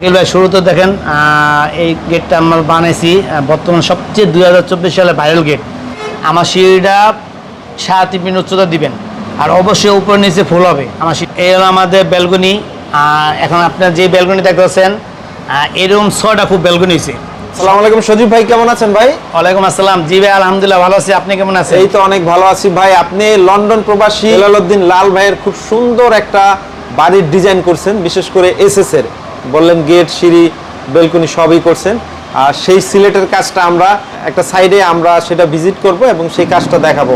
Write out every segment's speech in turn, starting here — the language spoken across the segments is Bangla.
আকিল ভাই শুরুতে দেখেন এই গেটটা আমরা বানাইছি বর্তমান সবচেয়ে দুই হাজার চব্বিশ সালে ভাইরাল গেট আমার সিঁড়িটা সাড়ে তিন মিনিট উচ্চতা দিবেন আর অবশ্যই উপর নিচে ফুল হবে। আমার এই হলো আমাদের ব্যালকনি এখন আপনার যে ব্যালকনি দেখতেছেন এরকম ছয়টা খুব ব্যালকনি হয়েছে আসসালামু আলাইকুম সজীব ভাই কেমন আছেন ভাই? ওয়ালাইকুম আসসালাম। জি ভাই আলহামদুলিল্লাহ ভালো আছি। আপনি কেমন আছেন? এই তো অনেক ভালো আছি ভাই। আপনি লন্ডন প্রবাসী লাল ভাইয়ের খুব সুন্দর একটা বাড়ির ডিজাইন করছেন বিশেষ করে এসএস এর। বললেন গেট, সিঁড়ি, বেলকনি সবই করছেন। আর সেই সিলেটের কাজটা আমরা একটা সাইডে আমরা সেটা ভিজিট করব এবং সেই কাজটা দেখাবো।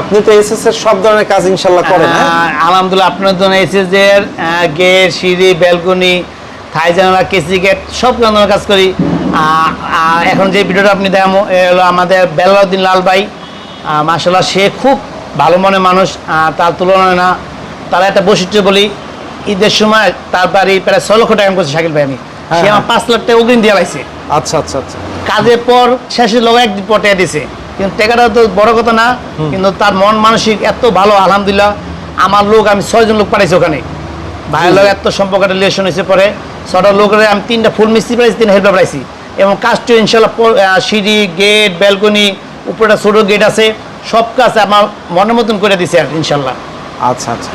আপনি তো এসএস এর সব ধরনের কাজ ইনশাল্লাহ করেন হ্যাঁ? আলহামদুলিল্লাহ, আপনার জন্য এসএসের গেট, সিঁড়ি ব্যালকনি থাই জানালা, কেসি গেট, সব ধরনের কাজ করি। এখন যে ভিডিওটা আপনি দেখাবো হলো আমাদের বেলাউদ্দিন লাল ভাই। মাসাল্লাহ সে খুব ভালো মনে মানুষ তার তুলনায় না। তারা একটা বৈশিষ্ট্য বলি ঈদের সময় তার বাড়ি প্রায় ছ লক্ষ টাকা করছে শাকিল ভাই আমি। সে আমার হ্যাঁ। পাঁচ লাখ টাকা অগ্রিম দিয়ে লাইছে আচ্ছা আচ্ছা আচ্ছা। কাজের পর শেষের লোক একদিন পর টাকা দিছে। কিন্তু টাকাটা তো বড় কথা না কিন্তু তার মন মানসিক এত ভালো আলহামদুলিল্লাহ। আমার লোক আমি ছয়জন লোক পাঠাইছি ওখানে। ভাইয়ের লোক এত সম্পর্ক রিলেশন হয়েছে পরে। ছটা লোকের আমি তিনটা ফুল মিস্ত্রি পাইছি তিন হেল্পার পাইছি এবং কাজটি ইনশাল্লাহ সিঁড়ি গেট ব্যালকনি উপরে ছোট গেট আছে। সব কাজ আমার মনের মতন করে দিছে আর ইনশাল্লাহ। আচ্ছা আচ্ছা।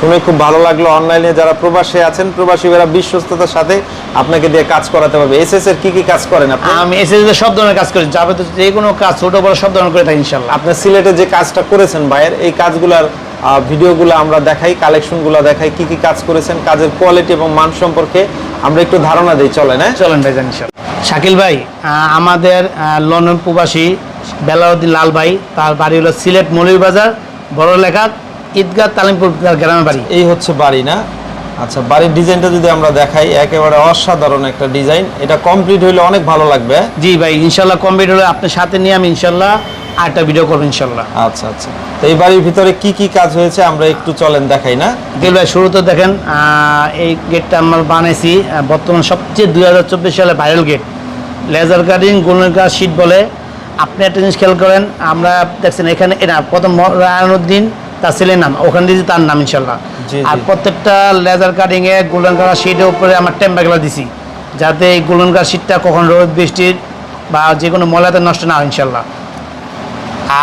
শুনে খুব ভালো লাগল। অনলাইনে যারা প্রবাসী আছেন প্রবাসী ভাইরা বিশ্বস্ততার সাথে আপনাকে দিয়ে কাজ করাতে পারবে। এসএস এর কি কি কাজ করেন আপনি? আমি এসে সব ধরনের কাজ করি। যাবে তো যে কোনো কাজ ছোট বড় সব ধরনের করে থাকি ইনশাল্লাহ আপনার সিলেটে যে কাজটা করেছেন ভাইয়ের এই কাজগুলার ভিডিওগুলো আমরা দেখাই কালেকশনগুলো দেখাই কি কি কাজ করেছেন কাজের কোয়ালিটি এবং মান সম্পর্কে আমরা একটু ধারণা দিই। চলেন হ্যাঁ? চলেন ভাই জানি শাকিল ভাই আমাদের লন্ডন প্রবাসী বেলাউদ্দিন লাল ভাই তার বাড়ি হলো সিলেট মৌলভীবাজার বড় লেখা ঈদগাহ তালিমপুর গ্রামের বাড়ি। এই হচ্ছে বাড়ি না? আচ্ছা বাড়ির ডিজাইনটা যদি আমরা দেখাই একেবারে অসাধারণ একটা ডিজাইন। এটা কমপ্লিট হইলে অনেক ভালো লাগবে? জি ভাই ইনশাল্লাহ কমপ্লিট হলে আপনার সাথে নিয়ে আমি ইনশাল্লাহ আরেকটা ভিডিও করব ইনশাল্লাহ। আচ্ছা আচ্ছা। তো এই বাড়ির ভিতরে কি কি কাজ হয়েছে আমরা একটু চলেন দেখাই না? গেল ভাই শুরুতে দেখেন এই গেটটা আমরা বানাইছি বর্তমান সবচেয়ে দুই হাজার চব্বিশ সালে viral gate laser cutting golden car sheet বলে। আপনি একটা জিনিস খেয়াল করেন আমরা দেখছেন এখানে এটা প্রথম রায়নুদ্দিন তার ছেলের নাম ওখানে দিয়েছি তার নাম ইনশাল্লাহ আর প্রত্যেকটা লেজার কাটিংয়ে গোল্ডেন কালার শিটের উপরে আমার টেম্পার কালার দিছি যাতে এই গোল্ডেন কালার শিটটা কখন রোদ বৃষ্টির বা যে কোনো ময়লাতে নষ্ট না হয় ইনশাল্লাহ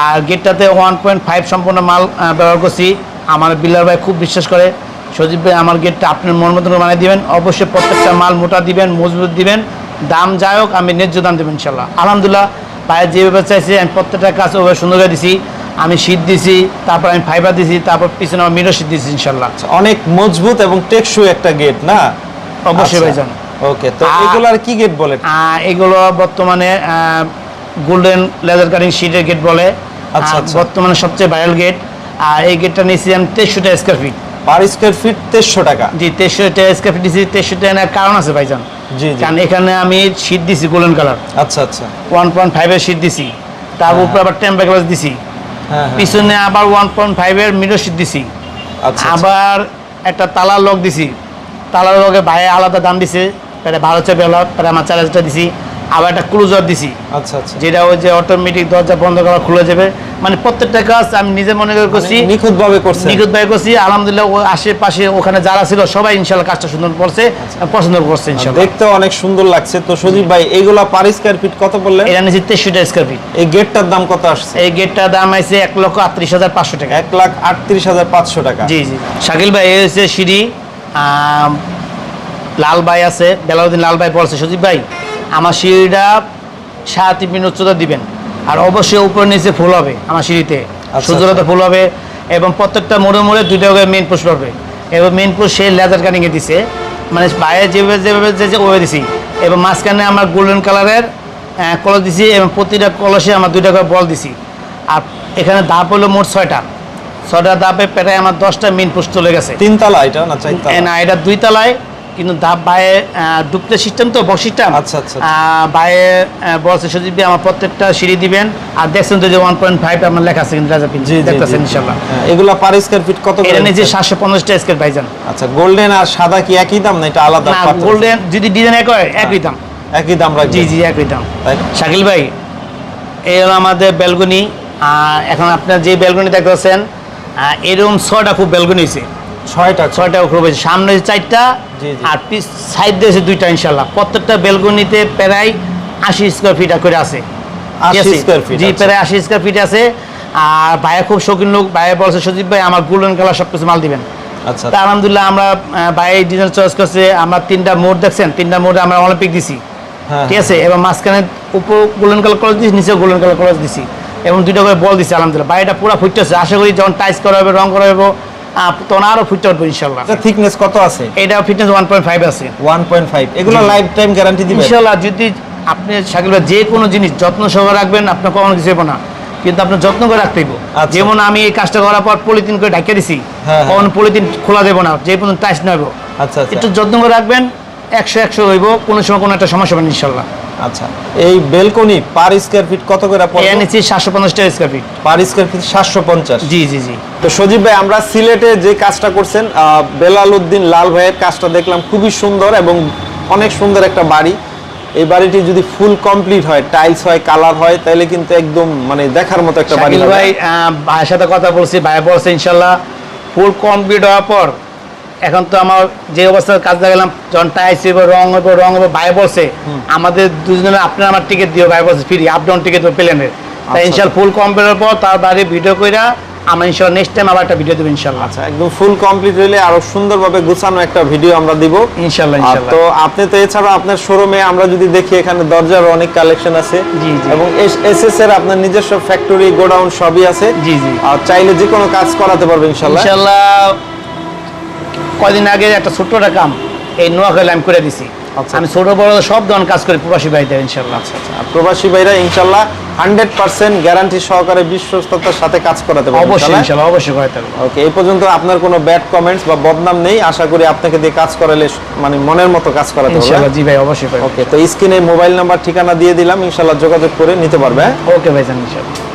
আর গেটটাতে ওয়ান পয়েন্ট ফাইভ সম্পূর্ণ মাল ব্যবহার করছি। আমার বিল্লার ভাই খুব বিশ্বাস করে সজীব ভাই আমার গেটটা আপনার মন মতন বানিয়ে দেবেন। অবশ্যই প্রত্যেকটা মাল মোটা দিবেন মজবুত দিবেন। দাম যাই হোক আমি ন্যায্য দাম দেবেন ইনশাল্লাহ আলহামদুলিল্লাহ ভাইয়ের যেভাবে চাইছি আমি প্রত্যেকটা কাজ ওভাবে সুন্দর করে দিছি। আমি শীত দিছি তারপর আমি ফাইবার দিছি তারপর পিছনে আমার মিরো শীত দিছি ইনশাল্লাহ। অনেক মজবুত এবং টেকসই একটা গেট না? অবশ্যই ভাইজান। ওকে তো এগুলার কি গেট বলে? এগুলো বর্তমানে গোল্ডেন লেদার কাটিং শিটের গেট বলে। আচ্ছা, আচ্ছা। বর্তমানে সবচেয়ে ভাইরাল গেট আর এই গেটটা নিয়েছি আমি তেইশশোটা square feet per square feet তেইশশো টাকা? জি তেইশশোটা স্কোয়ার ফিট দিয়েছি তেইশশোটা এনার কারণ আছে ভাইজান। জি কারণ এখানে আমি শীট দিছি গোল্ডেন কালার আচ্ছা আচ্ছা। ওয়ান পয়েন্ট ফাইভের শীট দিছি। তার উপরে আবার টেম্পার গ্লাস দিছি। হ্যাঁ হ্যাঁ পিছনে আবার ওয়ান পয়েন্ট ফাইভের মিরর সিট দিছি। আচ্ছা আচ্ছা। আবার একটা তালার লক দিছি। তালার লগে ভাই আলাদা দাম দিছে প্রায় বারো চার বেলা প্রায় আমার চার হাজারটা দিছি। আবার একটা ক্লোজার দিছি। আচ্ছা আচ্ছা। যেটা ওই যে অটোমেটিক দরজা বন্ধ করা খুলে যাবে। মানে প্রত্যেকটা কাজ আমি নিজে মনে করে করছি। নিখুঁত ভাবে করছেন। নিখুঁত ভাই করছি। আলহামদুলিল্লাহ আশেপাশে ওখানে যারা ছিল সবাই ইনশাল্লাহ কাজটা সুন্দর করছে পছন্দ করছে ইনশাল্লাহ। দেখতে অনেক সুন্দর লাগছে। তো সজীব ভাই এইগুলা পার স্কোয়ার ফিট কত বললেন? এটা নিয়েছি তেইশশোটা স্কোয়ার ফিট এই গেটটার দাম কত আসছে? এই গেটটার দাম আছে এক লক্ষ আটত্রিশ হাজার পাঁচশো টাকা। এক লাখ আটত্রিশ হাজার পাঁচশো টাকা। জি জি। শাকিল ভাই এই হচ্ছে সিঁড়ি। লাল ভাই আছে বেলাউদ্দিন লাল ভাই বলছে সজীব ভাই আমার সিঁড়িটা সাড়ে তিন মিনিট উচ্চতা দিবেন। আর অবশ্যই উপর নিচে ফুল হবে আমার সিঁড়িতে। আচ্ছা, সূর্যলতা ফুল হবে এবং প্রত্যেকটা মোড়ে মোড়ে দুইটা করে মেন পোস্ট পাবে এবং মেন পোস্ট সে লেজার কাটিংয়ে দিছে। মানে বাইরে যেভাবে যেভাবে যে যে ওভাবে দিছি। এবং মাঝখানে আমার গোল্ডেন কালারের কলস দিছি এবং প্রতিটা কলসে আমার দুইটা করে বল দিছি। আর এখানে ধাপ হলো মোট ছয়টা। ছয়টা ধাপে পেটায় আমার দশটা মেন পোস্ট চলে গেছে। তিনতলা এটা না না এটা দুই তলায় কিন্তু ধাপ বাইরে ডুপ্লে সিস্টেম তো বক্স আচ্ছা, আচ্ছা, বাইরে বলছে সজীব আমার প্রত্যেকটা সিঁড়ি দিবেন। আর দেখছেন তো যে ওয়ান পয়েন্ট ফাইভ আমার লেখা আছে কিন্তু রাজা পিন জি জি দেখতেছেন ইনশাল্লাহ। হ্যাঁ, এগুলা পার স্কোয়ার ফিট কত এটা নিয়েছে দিচ্ছেন? সাতশো পঞ্চাশটা স্কেল ভাইজান। আচ্ছা গোল্ডেন আর সাদা কি একই দাম না এটা আলাদা না গোল্ডেন যদি ডিজাইন এক হয় একই দাম। একই দাম রাখবে জি জি একই দাম। শাকিল ভাই এই হলো আমাদের ব্যালকনি এখন আপনার যে ব্যালকনি দেখতেছেন এরকম ছয়টা খুব ব্যালকনি হয়েছে। ছয়টা ছয়টা হয়েছে সামনে চারটা। আর পিস সাইড দিয়েছে দুইটা ইনশাল্লাহ প্রত্যেকটা বেলকনিতে প্রায় আশি স্কোয়ার ফিট করে আছে। ঠিক 80 আছে? square feet, জি আচ্ছা। প্রায় আশি স্কোয়ার ফিট আছে। আর ভাইয়া খুব শৌখিন লোক। ভাইয়া বলছে সজীব ভাই আমার গোল্ডেন কালার সব কিছু মাল দিবেন। আচ্ছা। তা আলহামদুলিল্লাহ আমরা ভাই ডিজাইন চয়েস করছে। আমরা তিনটা মোড় দেখছেন। তিনটা মোড়ে আমরা অলিম্পিক দিছি। হ্যাঁ, ঠিক আছে? এবং মাঝখানে উপর গোল্ডেন কালার কলেজ দিছি নিচে গোল্ডেন কালার কলেজ দিছি। এবং দুইটা করে বল দিছি আলহামদুলিল্লাহ। বাড়িটা পুরো ফুটতেছে। আশা করি যখন টাইস করা হবে রং করা হবে তখন আরও ফুটতে উঠবে ইনশাল্লাহ। থিকনেস কত আছে? এটা ফিটনেস ওয়ান পয়েন্ট ফাইভ আছে। 1.5 এগুলো লাইফ টাইম গ্যারান্টি দিবেন ইনশাল্লাহ যদি আপনি শাকিল যে কোনো জিনিস যত্ন সহকারে রাখবেন আপনার কখনো কিছু না। কিন্তু আপনার যত্ন করে রাখতে হইব। আচ্ছা। যেমন আমি এই কাজটা করার পর পলিথিন করে ঢাকিয়ে দিছি হ্যাঁ, হ্যাঁ। কখন পলিথিন খোলা দেবো না যে পর্যন্ত টাইস নেব আচ্ছা আচ্ছা। একটু যত্ন করে রাখবেন একশো একশো হইব কোনো সময় কোনো একটা সমস্যা হবে ইনশাল্লাহ। আচ্ছা এই বেলকনি পার স্কয়ার ফিট কত করে পড়বে? এনেছি সাতশো পঞ্চাশ টাকা square feet per square feet 750 জি জি জি। তো সজীব ভাই আমরা সিলেটে যে কাজটা করছেন বেলাল উদ্দিন লাল ভাইয়ের কাজটা দেখলাম খুবই সুন্দর এবং অনেক সুন্দর একটা বাড়ি। এই বাড়িটি যদি ফুল কমপ্লিট হয় টাইলস হয় কালার হয় তাহলে কিন্তু একদম মানে দেখার মতো একটা বাড়ি ভাই ভাইয়ের সাথে কথা বলছি ভাই বলছে ইনশাল্লাহ ফুল কমপ্লিট হওয়ার পর এখন তো আমার যে অবস্থায় কাজ লাগালাম যখন টাইস হইব রং হইব রং হইব ভাই বলছে আমাদের দুজনের আপনার আমার টিকিট দিও ভাই বলছে ফ্রি আপ ডাউন টিকিট প্লেনের তাই। ইনশাল্লাহ ফুল কমপ্লিট হওয়ার পর তার বাড়ি ভিডিও কইরা আমরা ইনশাল্লাহ নেক্সট টাইম আবার একটা ভিডিও দেবো ইনশাল্লাহ। আচ্ছা একদম ফুল কমপ্লিট হইলে আরও সুন্দরভাবে গুছানো একটা ভিডিও আমরা দিব। ইনশাল্লাহ আর ইনশাল্লাহ। তো আপনি তো এছাড়া আপনার শোরুমে আমরা যদি দেখি এখানে দরজার অনেক কালেকশন আছে। জি, জি। এবং এস এস এর আপনার নিজস্ব ফ্যাক্টরি গোডাউন সবই আছে। জি, জি। আর চাইলে যে কোনো কাজ করাতে পারবে ইনশাল্লাহ। ইনশাল্লাহ কয়দিন আগে একটা ছোট্ট একটা কাম এই নোয়াখালী আমি করে দিছি। আচ্ছা। আমি ছোট বড় সব ধরনের কাজ করি প্রবাসী বাড়িতে ইনশাল্লাহ আর প্রবাসী ভাইরা ইনশাল্লাহ হান্ড্রেড পার্সেন্ট গ্যারান্টি সহকারে বিশ্বস্ততার সাথে কাজ করাতে পারবে অবশ্যই ইনশাল্লাহ অবশ্যই করে থাকব ওকে এই পর্যন্ত আপনার কোনো ব্যাড কমেন্টস বা বদনাম নেই আশা করি আপনাকে দিয়ে কাজ করালে মানে মনের মতো কাজ করাতে পারবে ইনশাল্লাহ জি ভাই অবশ্যই পারব ওকে তো স্ক্রিনে মোবাইল নাম্বার ঠিকানা দিয়ে দিলাম ইনশাল্লাহ যোগাযোগ করে নিতে পারবে হ্যাঁ? ওকে ভাই জান ইনশাল্লাহ